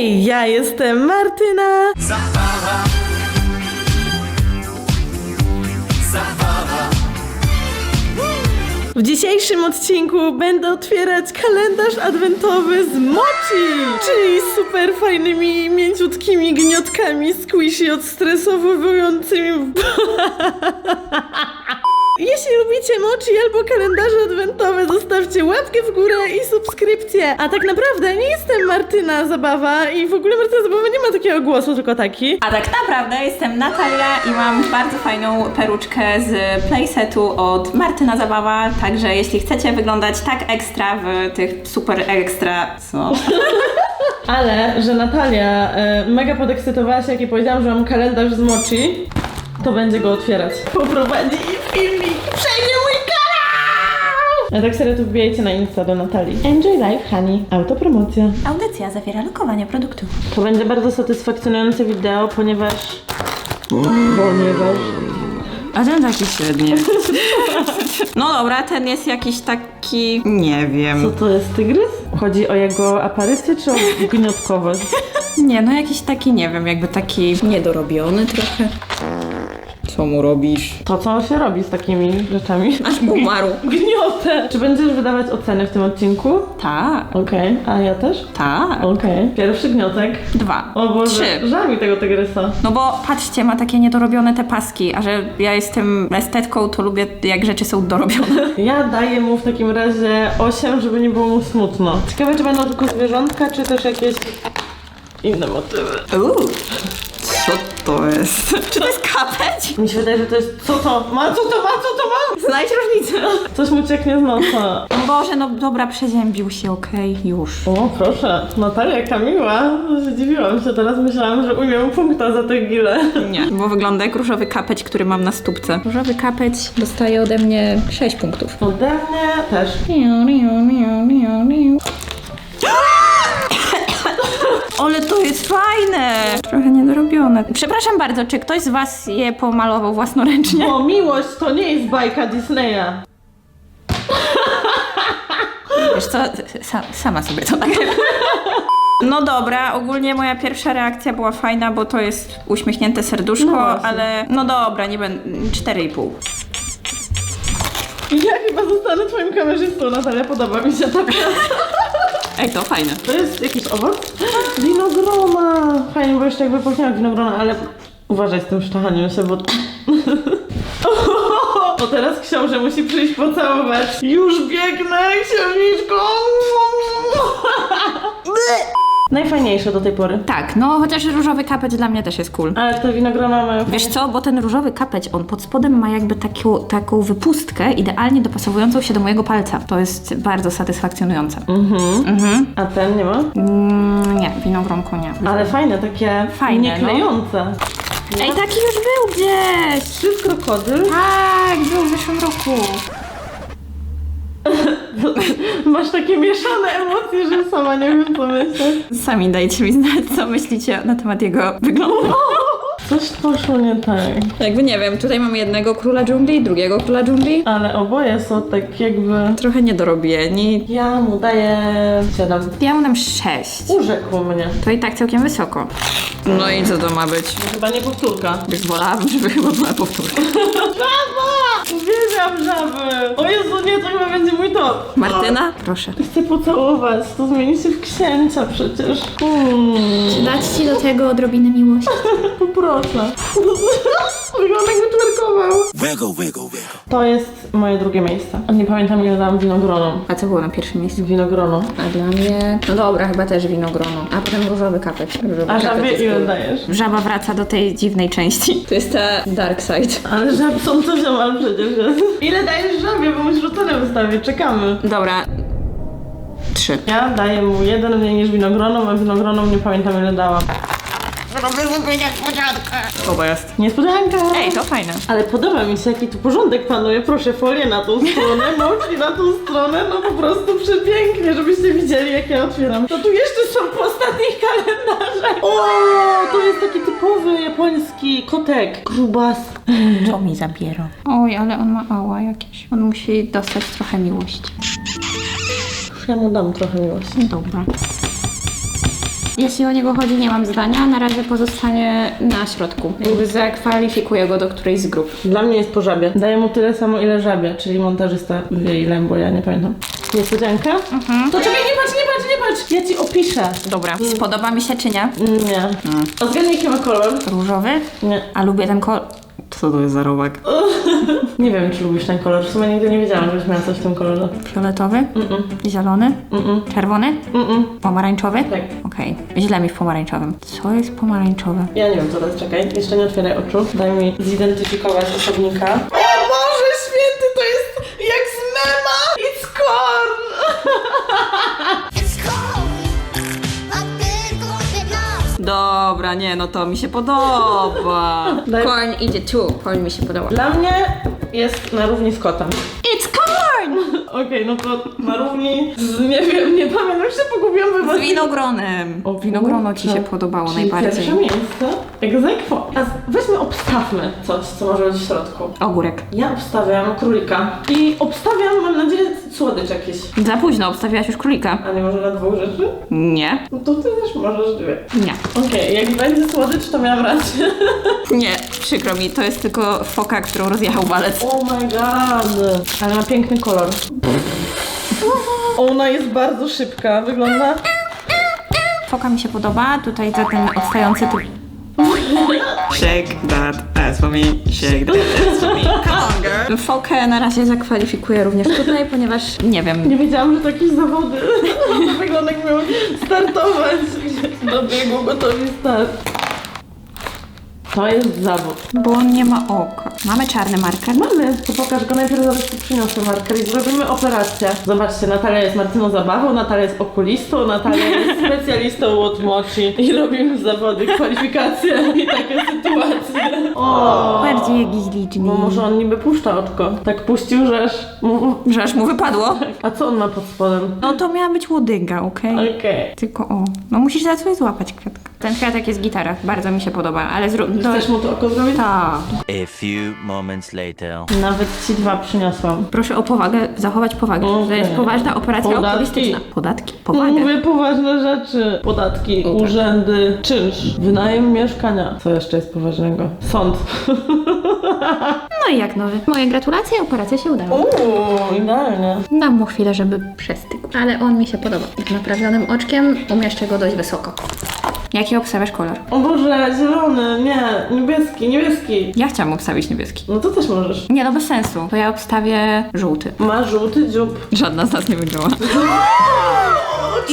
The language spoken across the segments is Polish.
Hej, ja jestem Martyna. Zabawa. Zabawa. W dzisiejszym odcinku będę otwierać kalendarz adwentowy z Mochi, czyli super fajnymi, mięciutkimi gniotkami squishy odstresowującymi. Jeśli lubicie mochi albo kalendarze adwentowe, zostawcie łapkę w górę i subskrypcję. A tak naprawdę nie jestem Martyna Zabawa i w ogóle Martyna Zabawa nie ma takiego głosu, tylko taki. A tak naprawdę jestem Natalia i mam bardzo fajną peruczkę z playsetu od Martyna Zabawa, także jeśli chcecie wyglądać tak ekstra w tych super ekstra, co? Ale, że Natalia e, mega podekscytowała się, jak jej powiedziałam, że mam kalendarz z mochi, to będzie go otwierać. Poprowadzi filmik, przejmie mój kanał! A tak serio to wbijajcie na Insta do Natalii. Enjoy life, honey. Autopromocja. Audycja zawiera lokowanie produktu. To będzie bardzo satysfakcjonujące wideo, ponieważ... Ponieważ... A ten taki średni. No dobra, ten jest jakiś taki... Nie Co wiem. to jest, tygrys? Chodzi o jego aparycję czy o gniotkowość? Nie, no jakiś taki, nie wiem, jakby taki niedorobiony trochę. Co mu robisz? To co się robi z takimi rzeczami? Aż umarł. Gniotę! Czy będziesz wydawać oceny w tym odcinku? Tak, Okej, a ja też? tak. Okej. Pierwszy gniotek. Dwa. O Boże, Trzy. żal mi tego tygrysa. No bo patrzcie, ma takie niedorobione te paski, a że ja jestem estetką, to lubię jak rzeczy są dorobione. Ja daję mu w takim razie 8, żeby nie było mu smutno. Ciekawe, czy będą tylko zwierzątka, czy też jakieś inne motywy. Uuu, co to jest? Czy to jest kapeć? Mi się wydaje, że to jest... Co to ma? Co to ma? Co to ma? Znajdź różnicę. Coś mu cieknie z nosa. Boże, no dobra, przeziębił się, okej, już. O, proszę. Natalia, jaka miła. Zdziwiłam się. Teraz myślałam, że ujmę punkta za tę gilę. Nie, bo wygląda jak różowy kapeć, który mam na stópce. Różowy kapeć dostaje ode mnie 6 punktów. Ode mnie też. Ale to jest fajne! Trochę niedorobione. Przepraszam bardzo, czy ktoś z was je pomalował własnoręcznie? O, miłość to nie jest bajka Disneya. Wiesz co, sa, sama sobie to nagrywam. No dobra, ogólnie moja pierwsza reakcja była fajna, bo to jest uśmiechnięte serduszko, No właśnie. ale no dobra, nie będę. 4,5. Ja chyba zostanę twoim kamerzystą, Natalia. Podoba mi się to. Ej, to fajne. To jest jakiś owoc? Winogrona! Fajnie, bo jeszcze jakby pachniała winogrona, ale uważaj z tym szczachaniem się, bo... To teraz książę musi przyjść pocałować. Już biegnę, księżniczko! Najfajniejsze do tej pory. Tak, no chociaż różowy kapeć dla mnie też jest cool. Ale te winogrona mają... Wiesz co, bo ten różowy kapeć, on pod spodem ma jakby taką, taką wypustkę idealnie dopasowującą się do mojego palca. To jest bardzo satysfakcjonujące. Mhm. A ten nie ma? Mm, nie, winogronko nie. Ale fajne, takie Fajne, nieklejące. Ej, taki już był gdzieś! Trzy krokodyl. Tak, był w zeszłym roku. Masz takie mieszane emocje, że sama nie wiem co myśleć. Sami dajcie mi znać, co myślicie na temat jego wyglądu. Coś poszło nie tak. Jakby nie wiem, tutaj mamy jednego króla dżungli, drugiego króla dżungli. Ale oboje są tak jakby... Trochę niedorobieni. Ja mu daję 7. Ja mu dam 6. Urzekł mnie. To i tak całkiem wysoko. No i co to ma być? Chyba nie powtórka. Już wolałabym, żeby chyba była powtórka. Żaba! Uwielbiam żaby! O Jezu, nie, to chyba Martyna? Proszę. Chcę pocałować, to zmieni się w księcia przecież. Mm, Dać ci do tego odrobinę miłości. poproszę. Wygląda jakby twerkował. Wiggle, wiggle, wiggle. To jest moje drugie miejsce. A nie pamiętam ile dałam winogronom. A co było na pierwszym miejscu? Winogrono. A dla mnie... No dobra, chyba też winogrono. A potem różowy kapeć. Różowy A kapeć żabie jest ile cool. dajesz? Żaba wraca do tej dziwnej części. To jest ta dark side. Ale żab są to ziomal przecież jest. Ile dajesz żabie, bo musisz ocenę wystawić, Dobra. Trzy. Ja daję mu jeden mniej niż winogronom, a winogronom nie pamiętam ile dałam. Co to jest? Niespodzianka! Ej, to fajne. Ale podoba mi się, jaki tu porządek panuje. Proszę, folię na tą stronę, moczki na tą stronę, no po prostu przepięknie, żebyście widzieli, jak ja otwieram. To tu jeszcze są po ostatnich kalendarzach. O, to jest taki typowy japoński kotek. Grubas. Co mi zabiera? Oj, ale on ma ała jakieś. On musi dostać trochę miłości. Ja mu dam trochę miłości. Dobra. Jeśli o niego chodzi, nie mam zdania. Na razie pozostanie na środku. Jakby zakwalifikuję go do którejś z grup. Dla mnie jest po żabie. Daję mu tyle samo, ile żabie, czyli montażysta wie ile, bo ja nie pamiętam. Niespodzianka? To czekaj, nie patrz, nie patrz, nie patrz! Ja ci opiszę. Dobra, spodoba mi się czy nie? Nie. A zgadnij, jaki ma kolor? Różowy? Nie. A lubię ten kolor. Co to jest za robak? Nie wiem, czy lubisz ten kolor. W sumie nigdy nie wiedziałam, żebyś miała coś w tym kolorze. Fioletowy? Mm-mm. Zielony? Mm-mm. Czerwony? Mm-mm. Pomarańczowy? Tak. Okej, źle mi w pomarańczowym. Co jest pomarańczowe? Ja nie wiem, zaraz czekaj. Jeszcze nie otwieraj oczu. Daj mi zidentyfikować osobnika. Dobra, nie, no to mi się podoba. Daj- Korn idzie tu. Korn mi się podoba. Dla mnie jest na równi z kotem. It's corn! Okej, no to na równi z, nie wiem, nie pamiętam, już się pogubiłam Z winogronem. O Winogrono ci się kurczę. podobało Czyli najbardziej. pierwsze miejsce. Egzekwo. A z- weźmy, obstawmy coś, co może być w środku. Ogórek. Ja obstawiam królika. I obstawiam, mam nadzieję, słodycz jakiś. Za późno, obstawiałaś już królika. A nie może na dwóch rzeczy? Nie. No to ty też możesz dwie. Nie. Okej, jak będzie słodycz, to miałam rację. Nie, przykro mi, to jest tylko foka, którą rozjechał walec. Oh my god. Ale ma piękny kolor. Ona jest bardzo szybka, wygląda... Foka mi się podoba, tutaj za ten odstający. Shake that ass for me, shake that ass for me. Come on, girl. Fokę na razie zakwalifikuję również tutaj, ponieważ nie wiem. Nie wiedziałam, że takie zawody wygląda jak miał startować. Do biegu gotowi start. To jest zawód. Bo on nie ma oka. Mamy czarny marker. Mamy. To pokaż go najpierw, zaraz ci przyniosę marker i zrobimy operację. Zobaczcie, Natalia jest Martyną Zabawą, Natalia jest okulistą, Natalia jest specjalistą od mochi i robimy zawody, kwalifikacje i takie sytuacje. O, Bardziej jakiś liczny. bo może on niby puszcza oczko. Tak puścił, że aż... mu- Że aż mu wypadło. A co on ma pod spodem? No to miała być łodyga, okej? Okej. Tylko o. No musisz za coś złapać kwiatka. Ten kwiatek jest gitara, bardzo mi się podoba, ale zrób... To... Chcesz mu to oko zrobić? Tak. A few moments later. Nawet ci dwa przyniosłam. Proszę o powagę, zachować powagę. To Okej. jest poważna operacja Podatki. okulistyczna. Podatki? Powagę. Mówię poważne rzeczy. Podatki, tak. urzędy, czynsz, wynajem mieszkania. Co jeszcze jest poważnego? Sąd. No i jak nowy. Moje gratulacje, operacja się udała. Uuu, idealnie. Dam mu chwilę, żeby przestygł, ale on mi się podoba. Naprawionym oczkiem umieszczę go dość wysoko. Jaki obstawiasz kolor? O Boże, zielony, nie, niebieski, niebieski. Ja chciałam obstawić niebieski. No to też możesz. Nie, no bez sensu. To ja obstawię żółty. Ma żółty dziób. Żadna z nas nie wygrała.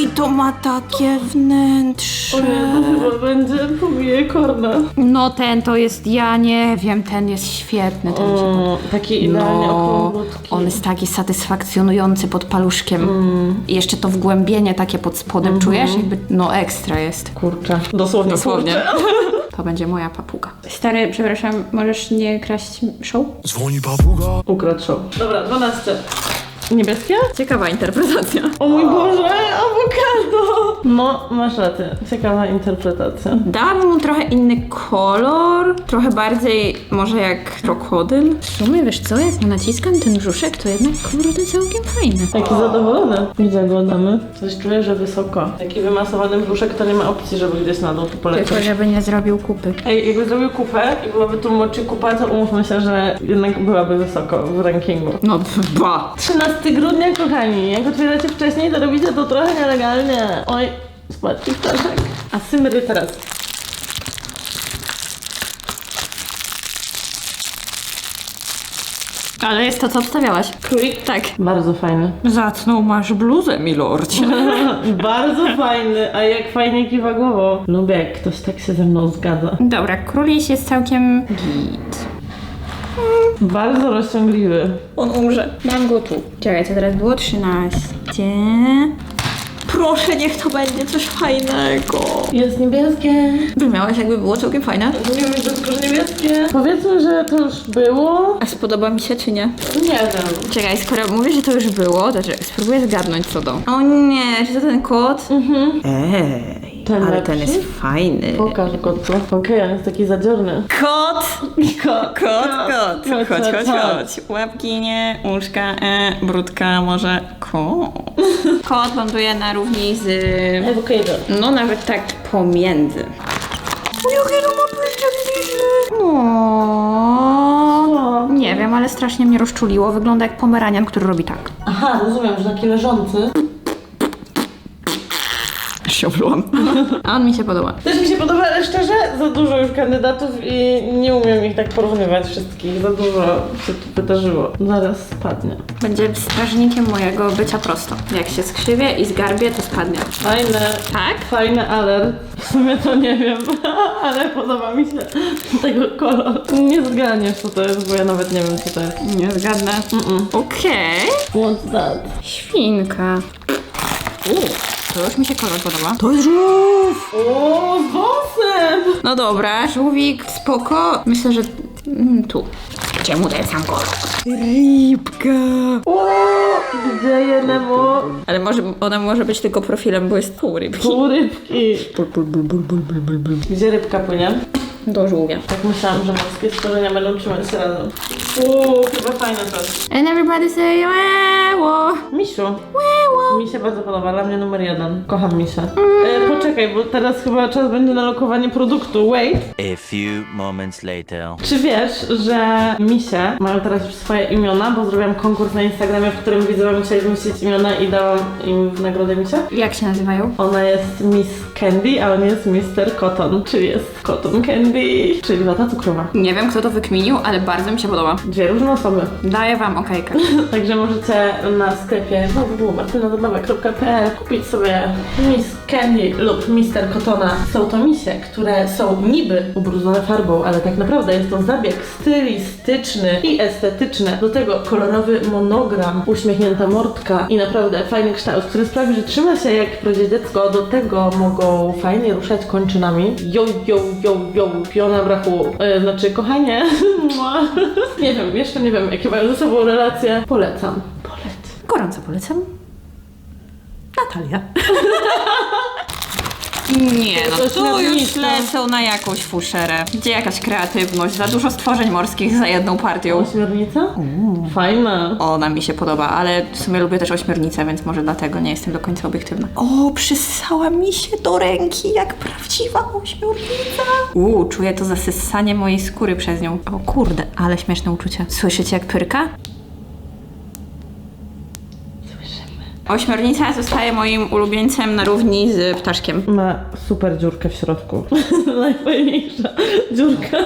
I to ma takie wnętrze. O nie, to chyba będzie pobije korna. No ten to jest, ja nie wiem, ten jest świetny. Ten mi się. Mm, taki idealnie No, okrąglutki. on jest taki satysfakcjonujący pod paluszkiem. Mm. I jeszcze to wgłębienie takie pod spodem Mhm. czujesz? Jakby, no ekstra jest. Kurczę. Dosłownie. Dosłownie. kurczę. To będzie moja papuga. Stary, przepraszam, możesz nie kraść show? Dzwoni papuga. Ukradł show. Dobra, 12. Niebieskie? Ciekawa interpretacja. O mój Boże, awokado! No, masz rację. Ciekawa interpretacja. Dałabym mu trochę inny kolor, trochę bardziej może jak krokodyl. W sumie wiesz co, jak naciskam ten brzuszek, to jednak kurde całkiem fajny. Taki zadowolony. Gdzie go oddamy? Coś czuję, że wysoko. Taki wymasowany brzuszek to nie ma opcji, żeby gdzieś na dół tu polecieć. Tylko żeby nie zrobił kupy. Ej, jakby zrobił kupę i byłaby tu moczy kupa, to umówmy się, że jednak byłaby wysoko w rankingu. No ba. 13 grudnia, kochani. Jak otwieracie wcześniej, to robicie to trochę nielegalnie. Oj, spadki ptaszek. A symry teraz. Ale jest to, co obstawiałaś. Królik? Tak. Bardzo fajny. Zacną masz bluzę, milordzie. Bardzo fajny, a jak fajnie kiwa głową. Lubię, jak ktoś tak się ze mną zgadza. Dobra, króliś jest całkiem git. Bardzo rozciągliwy. On umrze. Mam go tu. Czekaj, co teraz było? 13. Proszę, niech to będzie coś fajnego. Jest niebieskie. Brzmiałaś jakby było całkiem fajne. Nie wiem, to tylko że niebieskie. Powiedzmy, że to już było. A spodoba mi się czy nie? Nie wiem. Czekaj, skoro mówisz, że to już było, to że spróbuję zgadnąć co do. O nie, czy to ten kot? Mhm. Ej. Ten Ale lepszy? ten jest fajny. Pokaż go tu. Okej, on jest taki zadziorny. Kot! Kot, Kot, kot. Chodź, Chodź, chodź, chodź. chodź. Łapki nie, łóżka e, brudka może kot. Kot ląduje na równi z... Avocado. No nawet tak pomiędzy. O, jakie to ma Co? Nie wiem, ale strasznie mnie rozczuliło. Wygląda jak pomeranian, który robi tak. Aha, rozumiem, że taki leżący. Się oblułam. A on mi się podoba. Też mi się podoba, ale szczerze, za dużo już kandydatów i nie umiem ich tak porównywać wszystkich. Za dużo się tu wydarzyło. Zaraz spadnie. Będzie strażnikiem mojego bycia prosto. Jak się skrzywię i zgarbię, to spadnie. Fajne. Tak? Fajny alert. W sumie to nie wiem, ale podoba mi się tego kolor. Nie zgadniesz co to jest, bo ja nawet nie wiem co to jest. Nie zgadnę. Okej. What's that? Świnka. To już mi się kolor podoba. To jest żółw! O, z wąsem! No dobra, żółwik, spoko. Myślę, że mm, tu. Czemu ten sam kolor? Rybka! O, gdzie je Nemo? Ale może, ona może być tylko profilem, bo jest pół rybki. Pół rybki. Gdzie rybka płynie? Do żółwia. Tak myślałam, że morskie stworzenia będą trzymać się razem. Uuu, chyba fajne to. And everybody say wow. Misiu. Mi się bardzo podoba, dla mnie numer jeden. Kocham misia. E, poczekaj, bo teraz chyba czas będzie na lokowanie produktu. Wait. A few moments later. Czy wiesz, że misie mają teraz już swoje imiona, bo zrobiłam konkurs na Instagramie, w którym widzowie musieli wymyślić imiona i dałam im w nagrodę misia? Jak się nazywają? Ona jest Miss Candy, a on jest Mr. Cotton, czyli jest Cotton Candy, czyli wata cukrowa. Nie wiem, kto to wykminił, ale bardzo mi się podoba. Dwie różne osoby. Daję wam okejkę. Także możecie na sklepie www.martynazabawa.pl kupić sobie Miss Candy lub Mr. Cottona. Są to misie, które są niby ubrudzone farbą, ale tak naprawdę jest to zabieg stylistyczny i estetyczny. Do tego kolorowy monogram, uśmiechnięta mordka i naprawdę fajny kształt, który sprawi, że trzyma się jak prodzie dziecko. Do tego mogą fajnie ruszać kończynami. Yo, yo, yo, yo, piona brachu. E, znaczy, kochanie. Nie wiem, jeszcze nie wiem, jakie mają ze sobą relacje. Polecam. Polecam. Gorąco polecam. Natalia. Nie, no tu już lecą na jakąś fuszerę. Gdzie jakaś kreatywność? Za dużo stworzeń morskich za jedną partią. Ośmiornica? Fajna. Ona mi się podoba, ale w sumie lubię też ośmiornicę, więc może dlatego nie jestem do końca obiektywna. O, przysała mi się do ręki jak prawdziwa ośmiornica. Uuu, czuję to zasysanie mojej skóry przez nią. O kurde, ale śmieszne uczucie. Słyszycie jak pyrka? Ośmiornica zostaje moim ulubieńcem na równi z ptaszkiem. Ma super dziurkę w środku. Najfajniejsza dziurka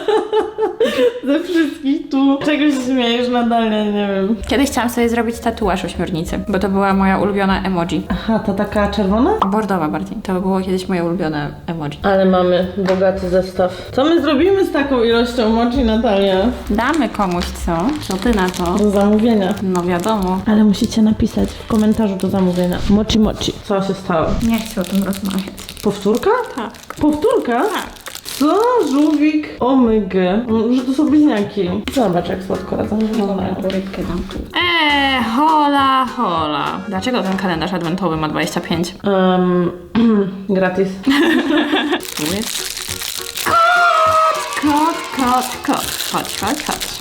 ze wszystkich tu. Czegoś śmiejesz nadal, ja nie wiem. Kiedyś chciałam sobie zrobić tatuaż ośmiornicy, bo to była moja ulubiona emoji. Aha, ta taka czerwona? Bordowa bardziej. To było kiedyś moje ulubione emoji. Ale mamy bogaty zestaw. Co my zrobimy z taką ilością mochi, Natalia? Damy komuś co? Co ty na to? Do zamówienia. No wiadomo. Ale musicie napisać w komentarzu do zamówienia. Mochi mochi. Co się stało? Nie chcę o tym rozmawiać. Powtórka? Tak. Powtórka? Tak. Co? Żółwik? Omygy. Że to są bliźniaki. Zobacz jak słodko razem wyglądają. Rybkę dam tu. Eee, hola, hola. Dlaczego ten kalendarz adwentowy ma 25? Um, gratis. Tu jest. Kot, kot, kot, kot. Chodź, chodź, chodź.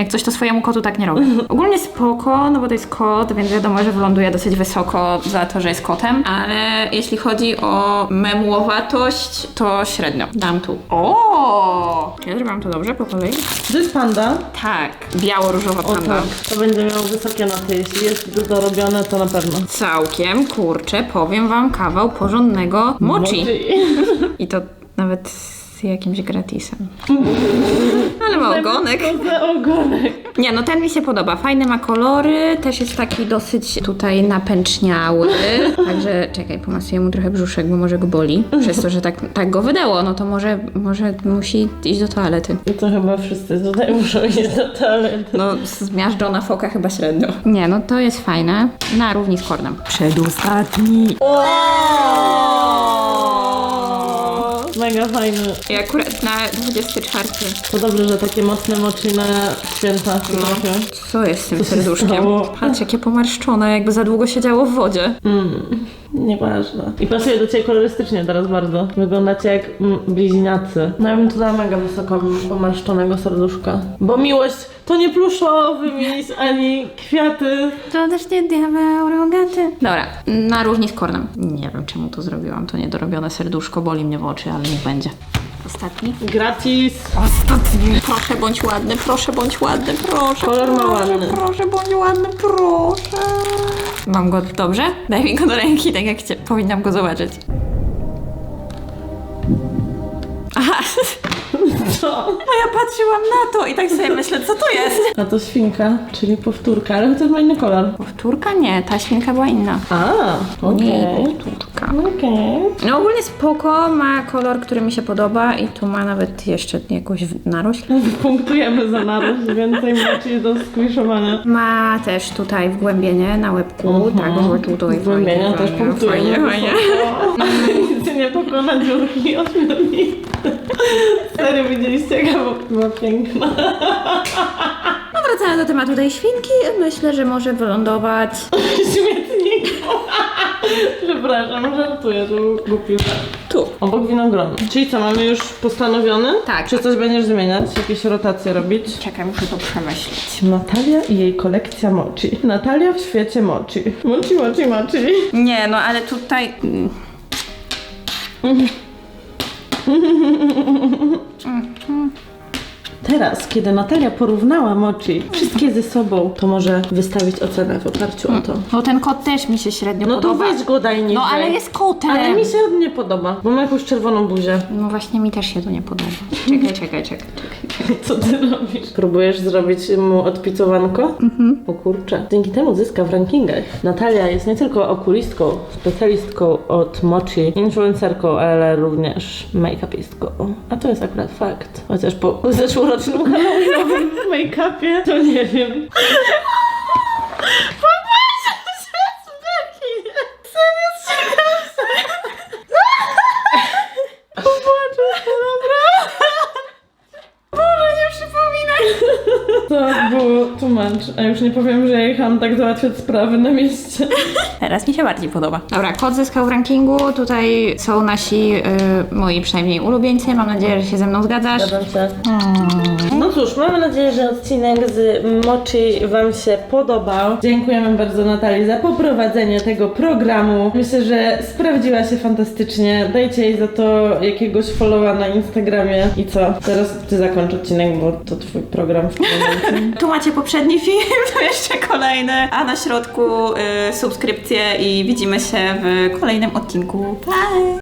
Jak coś to swojemu kotu tak nie robię. Ogólnie spoko, no bo to jest kot, więc wiadomo, że wyląduje dosyć wysoko za to, że jest kotem. Ale jeśli chodzi o memłowatość, to średnio. Dam tu. O! Ja zrobiłam to dobrze po kolei? To jest panda. Tak. Biało-różowa O panda. tak. To będzie miało wysokie noty. Jeśli jest dorobione, to na pewno. Całkiem, kurczę, powiem wam kawał porządnego mochi. I to nawet z jakimś gratisem. Ale ma ogonek. To za ogonek. Nie, no ten mi się podoba. Fajny ma kolory, też jest taki dosyć tutaj napęczniały. Także czekaj, pomasuję mu trochę brzuszek, bo może go boli. Przez to, że tak, tak go wydało, no to może, może musi iść do toalety. I to chyba wszyscy tutaj muszą iść do toalety. No, zmiażdżona foka chyba średnio. Nie, no to jest fajne. Na równi z kordem. Przedostatni. Mega fajny. I akurat na 24. To dobrze, że takie mocne mochi na święta trafią. Co jest z tym się serduszkiem? Patrz, jakie pomarszczone, jakby za długo siedziało w wodzie. Nieważne. I pasuje do ciebie kolorystycznie teraz bardzo. Wyglądacie jak mm, bliźniacy. No ja bym tu dała mega wysoko pomarszczonego serduszka. Bo miłość to nie pluszowy miś, ani kwiaty. To też nie diabeł rogaty. Dobra, na różni z kornem. Nie wiem czemu to zrobiłam, to niedorobione serduszko boli mnie w oczy, ale niech będzie. Ostatni. Gratis. Ostatni. Proszę bądź ładny, proszę bądź ładny, proszę. Kolor ma proszę, ładny. Proszę bądź ładny, proszę. Mam go dobrze? Daj mi go do ręki, tak jak chcie, powinnam go zobaczyć. Co? no ja patrzyłam na to i tak sobie myślę, co to jest? A to świnka, czyli powtórka, ale to ma inny kolor. Powtórka? Nie, ta świnka była inna. A, Nie, okej. powtórka. Okej. No ogólnie spoko, ma kolor, który mi się podoba i tu ma nawet jeszcze jakąś w- narośl. Punktujemy za naród, więcej macie do squishowania. Ma też tutaj wgłębienie na łebku, tak, że tutaj Zgłębienia też punktujemy. Fajnie, fajnie. Nie pokona dziurki ośmiornicy. Serio, widzieliście jaka była piękna. No wracając do tematu tej świnki, myślę, że może wylądować Śmietniku. Przepraszam, żartuję, to był głupi żart. tu. Obok winogronu. Czyli co, mamy już postanowione? Tak. Czy coś będziesz zmieniać? Jakieś rotacje robić? Czekaj, muszę to przemyśleć. Natalia i jej kolekcja mochi. Natalia w świecie mochi. Mochi, mochi, mochi. Nie, no ale tutaj... mm, Mm-hmm. Teraz, kiedy Natalia porównała mochi wszystkie ze sobą, to może wystawić ocenę w oparciu o to. No ten kot też mi się średnio No to podoba. weź go daj niżej. No ale jest kotem. Ale mi się nie podoba, bo ma jakąś czerwoną buzię. No właśnie mi też się to nie podoba. Czekaj, czekaj, czekaj. czekaj. Co ty robisz? Próbujesz zrobić mu odpicowanko? Mhm. O kurczę. Dzięki temu zyska w rankingach. Natalia jest nie tylko okulistką, specjalistką od mochi, influencerką, ale również make-upistką. A to jest akurat fakt. Chociaż po zeszłorocznym halloweenowym make-upie, to nie wiem. a już nie powiem, że ja jechałam tak załatwiać sprawy na mieście. Teraz mi się bardziej podoba. Dobra, kot zyskał w rankingu. Tutaj są nasi, y, moi przynajmniej ulubieńcy. Mam nadzieję, że się ze mną zgadzasz. Zgadzam się. No cóż, mamy nadzieję, że odcinek z Mochi Wam się podobał. Dziękujemy bardzo Natalii za poprowadzenie tego programu. Myślę, że sprawdziła się fantastycznie. Dajcie jej za to jakiegoś followa na Instagramie. I co? Teraz Ty zakończ odcinek, bo to Twój program w tym momencie. Tu macie poprzedni film, tu jeszcze kolejny, a na środku y, subskrypcje i widzimy się w kolejnym odcinku. Bye!